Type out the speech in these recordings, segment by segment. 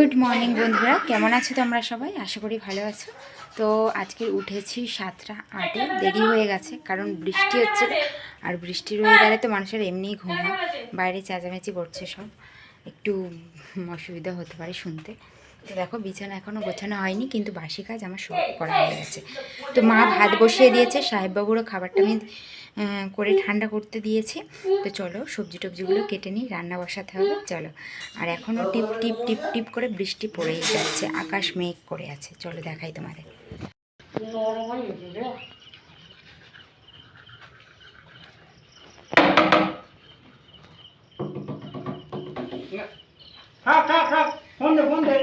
Good morning বন্ধুরা। কেমন আছো তোমরা সবাই? আশা করি ভালো আছো। তো আজকে উঠেছি সাতটা আটে। দেরি হয়ে গেছে, কারণ বৃষ্টি হচ্ছে। আর বৃষ্টি রয়ে গেলে তো মানুষের এমনিই ঘুম হয়। বাইরে চেঁচামেচি করছে সব। একটু অসুবিধা হতে পারে শুনতে। তো দেখো, বিছানা এখনও গোছানো হয়নি, কিন্তু বাসি কাজ আমার সব করা হয়ে গেছে। তো মা ভাত বসিয়ে দিয়েছে, সাহেববাবুরও খাবারটা আমি করে ঠান্ডা করতে দিয়েছি। তো চলো, সবজি টবজিগুলো কেটে নিই, রান্না বসাতে হবে, চলো। আর এখনও টিপ টিপ টিপ টিপ করে বৃষ্টি পড়েই যাচ্ছে, আকাশ মেঘ করে আছে। চলো দেখাই তোমাদের। থাক থাক থাক ফোন দে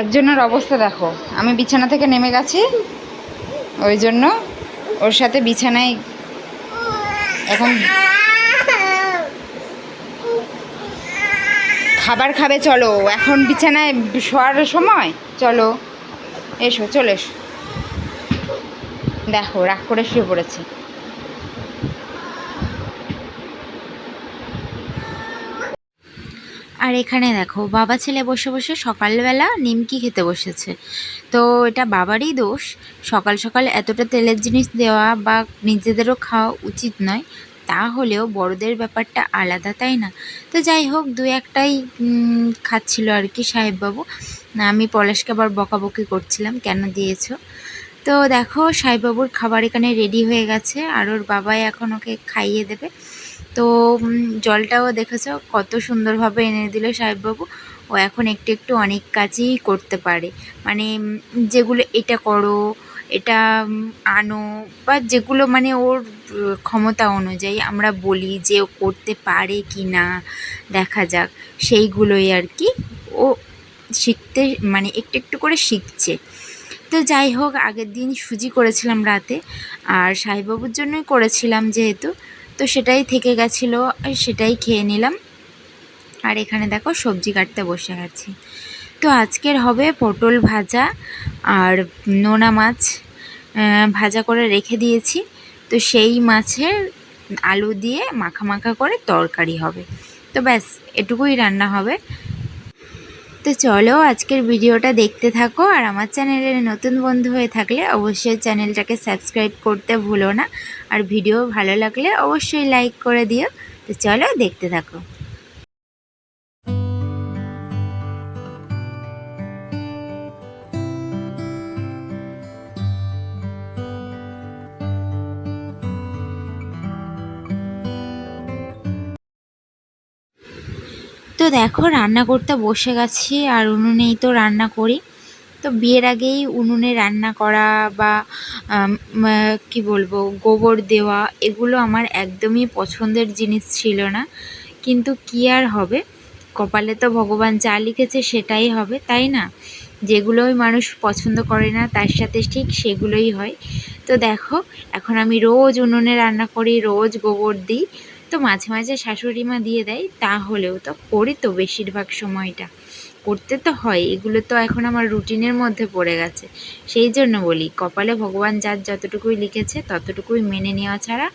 একজনের অবস্থা দেখো। আমি বিছানা থেকে নেমে গেছি। ওই জন্য ওর সাথে বিছানায় এখন খাবার খাবে, চলো। এখন বিছানায় শোয়ার সময়? চলো। এসো, চলে এসো। দেখো, রাগ করে শুয়ে পড়েছে। আর এখানে দেখো, বাবা ছেলে বসে বসে সকালবেলা নিমকি খেতে বসেছে। তো এটা বাবারই দোষ। সকাল সকাল এতটা তেলের জিনিস দেওয়া বা নিজেদেরও খাওয়া উচিত নয়, তাহলেও বড়দের ব্যাপারটা আলাদা, তাই না? তো যাই হোক, দু একটাই খাচ্ছিল আর কি সাহেববাবু। আমি পলাশকে আবার বকাবকি করছিলাম, কেন দিয়েছ? তো দেখো, সাহেববাবুর খাবার এখানে রেডি হয়ে গেছে, আর ওর বাবাই এখন ওকে খাইয়ে দেবে। তো জলটাও দেখেছ? কত সুন্দরভাবে এনে দিল সাহেববাবু। ও এখন একটু একটু অনেক কাজই করতে পারে। মানে যেগুলো এটা করো, এটা আনো, বা যেগুলো মানে ওর ক্ষমতা অনুযায়ী আমরা বলি যে ও করতে পারে কি না, দেখা যাক। সেইগুলোই আর কি ও শিখতে মানে একটু একটু করে শিখছে। তো যাই হোক, আগের দিন সুজি করেছিলাম রাতে। আর সাহেববাবুর জন্যই করেছিলাম যেহেতু। তো সেটাই থেকে গেছিল সেটাই খেয়ে নিলাম। আর এখানে দেখো সবজি কাটতে বসে গেছি তো আজকের হবে পটল ভাজা আর নোনা মাছ ভাজা করে রেখে দিয়েছি। তো সেই মাছের আলু দিয়ে মাখা মাখা করে তরকারি হবে। তো ব্যাস, এটুকুই রান্না হবে। তো চলো আজকের ভিডিওটা দেখতে থাকো, আর আমার চ্যানেলের নতুন বন্ধু হয়ে থাকলে অবশ্যই চ্যানেলটাকে সাবস্ক্রাইব করতে ভুলো না, আর ভিডিও ভালো লাগলে অবশ্যই লাইক করে দিও। তো চলো দেখতে থাকো। তো দেখো, রান্না করতে বসে গেছি আর উনুনেই তো রান্না করি। তো বিয়ের আগেই উনুনে রান্না করা বা কি বলব, গোবর দেওয়া এগুলো আমার একদমই পছন্দের জিনিস ছিল না। কিন্তু কি আর হবে? কপালে তো ভগবান যা লিখেছে সেটাই হবে, তাই না? যেগুলোই মানুষ পছন্দ করে না, তার সাথে ঠিক সেগুলোই হয়। তো দেখো, এখন আমি রোজ উনুনে রান্না করি, রোজ গোবর দিই। তো মাঝে মাঝে শাশুড়ি মা দিয়ে দেয়, তাহলেও তো করি তো বেশিরভাগ সময়টা। করতে তো হয়, এগুলো তো এখন আমার রুটিনের মধ্যে পড়ে গেছে। সেই জন্য বলি, কপালে ভগবান যার যতটুকুই লিখেছে, ততটুকুই মেনে নেওয়া ছাড়া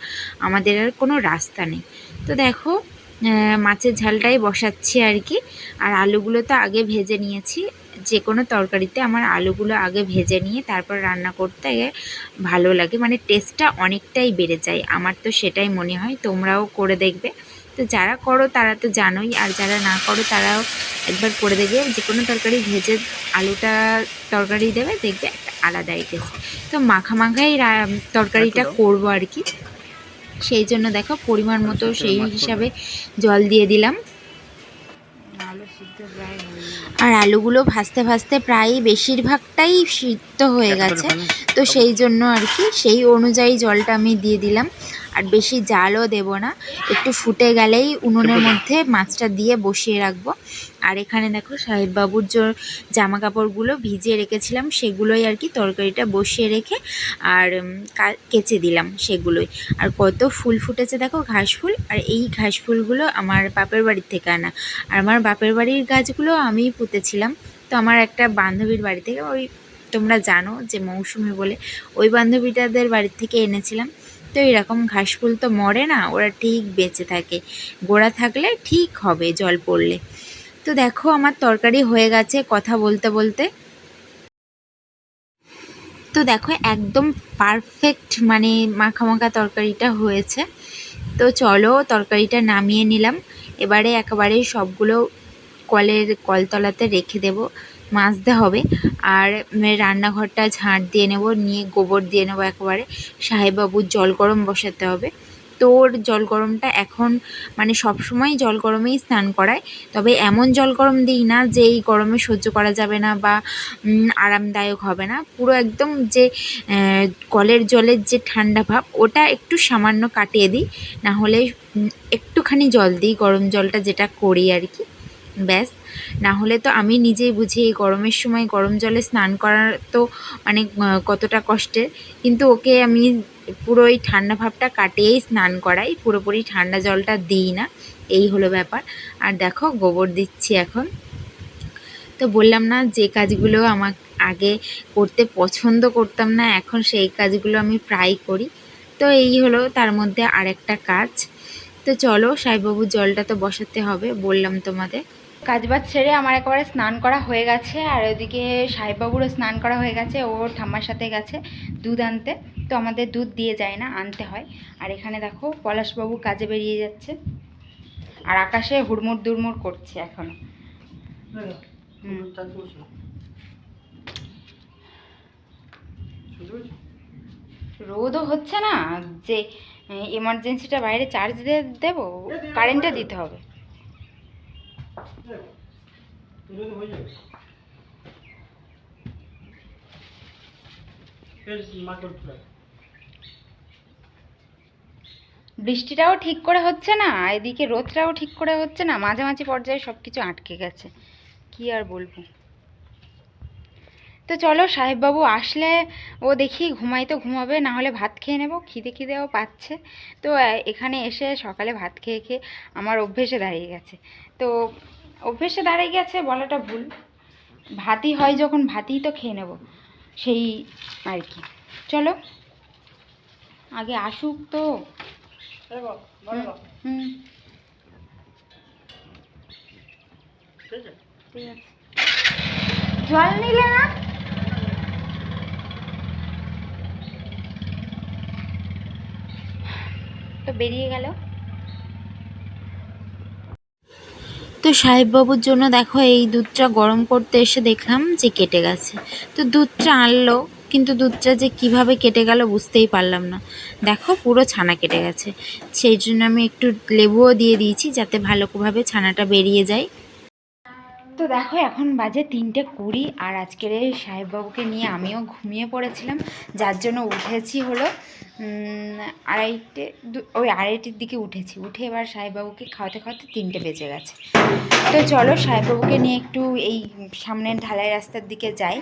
আমাদের আর কোনো রাস্তা নেই। তো দেখো মাছের ঝালটাই বসাচ্ছি আর কি। আর আলুগুলো তো আগে ভেজে নিয়েছি যে কোনো তরকারিতে আমার আলুগুলো আগে ভেজে নিয়ে তারপর রান্না করতে ভালো লাগে। মানে টেস্টটা অনেকটাই বেড়ে যায়। আমার তো সেটাই মনে হয়। তোমরাও করে দেখবে। তো যারা করো তারা তো জানোই। আর যারা না করো তারাও একবার করে দেখবে। যে কোনো তরকারি ভেজে আলুটা তরকারি দেবে দেখবে একটা আলাদাই টেস্ট তো মাখা মাখাই রা- তরকারিটা করব আর কি। সেই জন্য দেখো পরিমাণ মতো সেই হিসাবে জল দিয়ে দিলাম। আর আলুগুলো ভাজতে ভাজতে প্রায় বেশিরভাগটাই সিদ্ধ হয়ে গেছে। তো সেই জন্য আর কি সেই অনুযায়ী জলটা আমি দিয়ে দিলাম। আর বেশি জালও দেব না। একটু ফুটে গেলেই উনুনের মধ্যে মাছটা দিয়ে বসিয়ে রাখব। আর এখানে দেখো সাহেববাবুর যে জামা কাপড়গুলো ভিজিয়ে রেখেছিলাম সেগুলোই আর কি তরকারিটা বসিয়ে রেখে আর কেচে দিলাম সেগুলোই। আর কত ফুল ফুটেছে দেখো ঘাস ফুল আর এই ঘাস ফুলগুলো আমার বাপের বাড়ির থেকে আনা। আর আমার বাপের বাড়ির গাছগুলো আমিই পুঁতেছিলাম। তো আমার একটা বান্ধবীর বাড়ি থেকে ওই তোমরা জানো যে মৌসুমি বলে ওই বান্ধবীটাদের বাড়ির থেকে এনেছিলাম। তো এরকম ঘাস ফুল তো মরে না, ওরা ঠিক বেঁচে থাকে। গোড়া থাকলে ঠিক হবে জল পড়লে। তো দেখো আমার তরকারি হয়ে গেছে কথা বলতে বলতে। তো দেখো একদম পারফেক্ট মানে মাখা মাখা তরকারিটা হয়েছে। তো চলো তরকারিটা নামিয়ে নিলাম। এবারে একেবারে সবগুলো কলের কলতলাতে রেখে দেব। মাজতে হবে। আর রান্নাঘরটা ঝাঁট দিয়ে নেব, নিয়ে গোবর দিয়ে নেব একেবারে। সাহেববাবুর জল গরম বসাতে হবে। তো ওর জল গরমটা এখন মানে সব সময় জল গরমেই স্নান করায়। তবে এমন জল গরম দিই না যে এই গরমে সহ্য করা যাবে না বা আরামদায়ক হবে না। পুরো একদম যে কলের জলের যে ঠান্ডা ভাব, ওটা একটু সামান্য কাটিয়ে দিই। না হলে একটুখানি জল দিই, গরম জলটা যেটা করি আর কি। ব্যাস। না হলে তো আমি নিজেই বুঝি এই গরমের সময় গরম জলে স্নান করার তো মানে কতটা কষ্টের। কিন্তু ওকে আমি পুরো এই ঠান্ডা ভাবটা কাটিয়েই স্নান করাই। পুরোপুরি ঠান্ডা জলটা দিই না। এই হলো ব্যাপার। আর দেখো, গোবর দিচ্ছি এখন। তো বললাম না, যে কাজগুলো আমার আগে করতে পছন্দ করতাম না, এখন সেই কাজগুলো আমি প্রায় করি। তো এই হলো তার মধ্যে আরেকটা কাজ। তো চলো সাইবাবুর জলটা তো বসাতে হবে, বললাম তোমাদের। কাজবাজ ছেড়ে আমার একেবারে স্নান করা হয়ে গেছে আর ওইদিকে সাহেববাবুরও স্নান করা হয়ে গেছে ওর ঠাম্মার সাথে গেছে দুধ আনতে। তো আমাদের দুধ দিয়ে যায় না আনতে হয়। আর এখানে দেখো পলাশবাবু কাজে বেরিয়ে যাচ্ছে আর আকাশে হুড়মুড় দুড়মুড় করছে এখনও। হুম। রোদও হচ্ছে না যে এমার্জেন্সিটা বাইরে চার্জ দিয়ে দেবো কারেন্টটা দিতে হবে। বৃষ্টিটাও ঠিক করে হচ্ছে না, এদিকে রোদটাও ঠিক করে হচ্ছে না, মাঝামাঝি পর্যায়ে সব কিছু আটকে গেছে, কি আর বলব। তো চলো, সাহেববাবু আসলে, ও দেখি ঘুমাই তো ঘুমাবে, না হলে ভাত খেয়ে নেব, খিদে খিদেও পাচ্ছে। তো, এখানে এসে সকালে ভাত খেয়ে খেয়ে আমার অভ্যেসে দাঁড়িয়ে গেছে। তো অভ্যেসে দাঁড়িয়ে গেছে বলাটা ভুল। ভাতই হয় যখন ভাতই তো খেয়ে নেব। সেই আর কি। চলো আগে আসুক তো। হুম জল নিলে না? তো বেরিয়ে গেল। তো সাহেববাবুর জন্য দেখো এই দুধটা গরম করতে এসে দেখলাম যে কেটে গেছে। তো দুধটা আনলো, কিন্তু দুধটা যে কীভাবে কেটে গেল বুঝতেই পারলাম না। দেখো পুরো ছানা কেটে গেছে। সেই জন্য আমি একটু লেবুও দিয়ে দিয়েছি যাতে ভালোভাবে ছানাটা বেরিয়ে যায়। তো দেখো এখন বাজে তিনটে কুড়ি, আর আজকের এই সাহেববাবুকে নিয়ে আমিও ঘুমিয়ে পড়েছিলাম, যার জন্য উঠেছি হলো আড়াইটে ওই আড়াইটের দিকে উঠেছি। উঠে এবার সাহেববাবুকে খাওয়াতে খাওয়াতে তিনটে বেজে গেছে। তো চলো সাহেববাবুকে নিয়ে একটু এই সামনের ঢালাই রাস্তার দিকে যাই।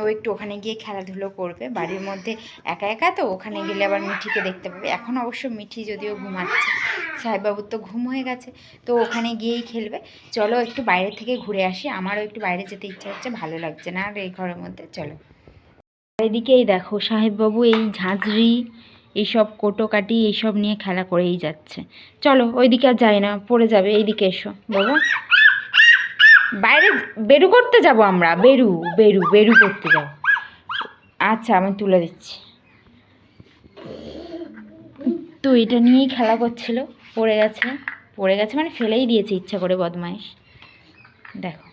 ও একটু ওখানে গিয়ে খেলাধুলো করবে। বাড়ির মধ্যে একা একা তো, ওখানে গেলে আবার মিঠিকে দেখতে পাবে। এখন অবশ্য মিঠি যদিও ঘুমাচ্ছে, সাহেববাবুর তো ঘুম হয়ে গেছে, তো ওখানে গিয়েই খেলবে। চলো একটু বাইরে থেকে ঘুরে আসি। আমারও একটু বাইরে যেতে ইচ্ছা হচ্ছে, ভালো লাগছে না আর এই ঘরের মধ্যে। চলো। এদিকেই দেখো, সাহেববাবু এই ঝাঁঝরি এইসব কোটোকাটি এইসব নিয়ে খেলা করেই যাচ্ছে। চলো, ওইদিকে আর যাই না, পড়ে যাবে, এইদিকে এসো, বাবা। বাইরে বেরু করতে যাব আমরা, বেরু বেরু বেরু করতে যাব। আচ্ছা আমি তুলে দিচ্ছি। তো এটা নিয়েই খেলা করছিল, পড়ে গেছে পড়ে গেছে মানে ফেলেই দিয়েছে, ইচ্ছা করে বদমাইশ। দেখো।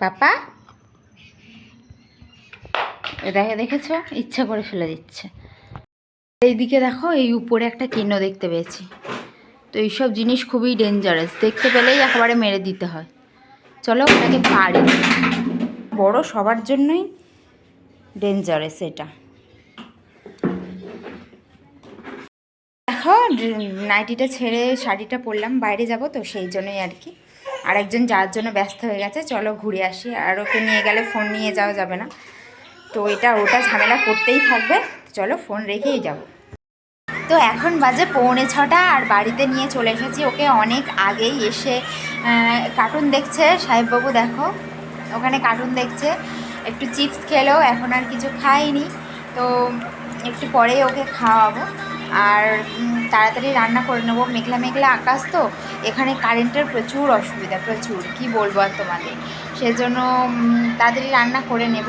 পাপা? দেখে দেখেছ? ইচ্ছা করে ফেলে দিচ্ছে। এইদিকে দেখো, এই উপরে একটা চিহ্ন দেখতে পেয়েছি। তো এইসব জিনিস খুবই ডেঞ্জারাস দেখতে পেলেই একেবারে মেরে দিতে হয়। চলো ওটাকে পারি। বড় সবার জন্যই ডেঞ্জারাস এটা। দেখো, নাইটিটা ছেড়ে শাড়িটা পরলাম, বাইরে যাব তো, সেই জন্যই আর কি। আর একজন যাওয়ার জন্য ব্যস্ত হয়ে গেছে, চলো ঘুরে আসি। আর ওকে নিয়ে গেলে ফোন নিয়ে যাওয়া যাবে না। তো এটা ওটা ঝামেলা করতেই থাকবে। চলো ফোন রেখেই যাব। তো এখন বাজে পৌনে ছটা আর বাড়িতে নিয়ে চলে এসেছি। ওকে অনেক আগেই এসে কার্টুন দেখছে। সাহেববাবু দেখো, ওখানে কার্টুন দেখছে। একটু চিপস খেলো, এখন আর কিছু খাইনি তো একটু পরেই ওকে খাওয়াবো। আর তাড়াতাড়ি রান্না করে নেব। মেঘলা মেঘলা আকাশ তো, এখানে কারেন্টের প্রচুর অসুবিধা, প্রচুর। কি বলব আর তোমাদের? সেজন্য তাড়াতাড়ি রান্না করে নেব।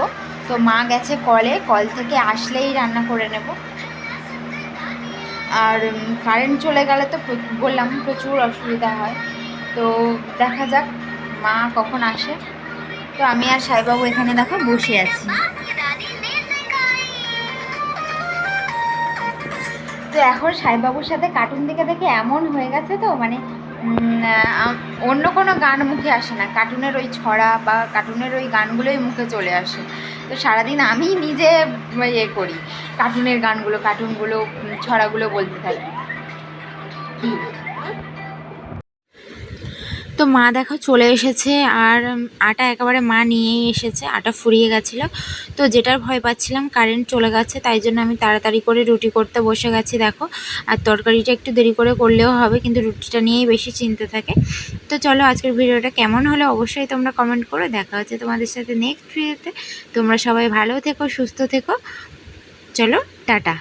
তো মা গেছে কলে, কল থেকে আসলেই রান্না করে নেব। আর কারেন্ট চলে গেলে তো বললাম প্রচুর অসুবিধা হয়। তো দেখা যাক মা কখন আসে। তো আমি আর সাইবাবু এখানে দেখো বসে আছি। তো এখন সাইবাবুর সাথে কার্টুন দেখে দেখে এমন হয়ে গেছে তো মানে অন্য কোনো গান মুখে আসে না। কার্টুনের ওই ছড়া বা কার্টুনের ওই গানগুলোই মুখে চলে আসে। তো সারাদিন আমি নিজে ইয়ে করি, কার্টুনের গানগুলো, কার্টুনগুলো ছড়াগুলো বলতে থাকি। তো মা দেখো চলে এসেছে আর আটা একেবারে মা নিয়েই এসেছে, আটা ফুরিয়ে গেছিল। তো যেটার ভয় পাচ্ছিলাম কারেন্ট চলে গেছে, তাই জন্য আমি তাড়াতাড়ি করে রুটি করতে বসে গেছি, দেখো। আর তরকারিটা একটু দেরি করে করলেও হবে, কিন্তু রুটিটা নিয়েই বেশি চিনতে থাকে। তো চলো আজকের ভিডিওটা কেমন হলে অবশ্যই তোমরা কমেন্ট করো। দেখা হচ্ছে তোমাদের সাথে নেক্সট ভিডিওতে তোমরা সবাই ভালো থেকো, সুস্থ থেকো। চলো, টাটা।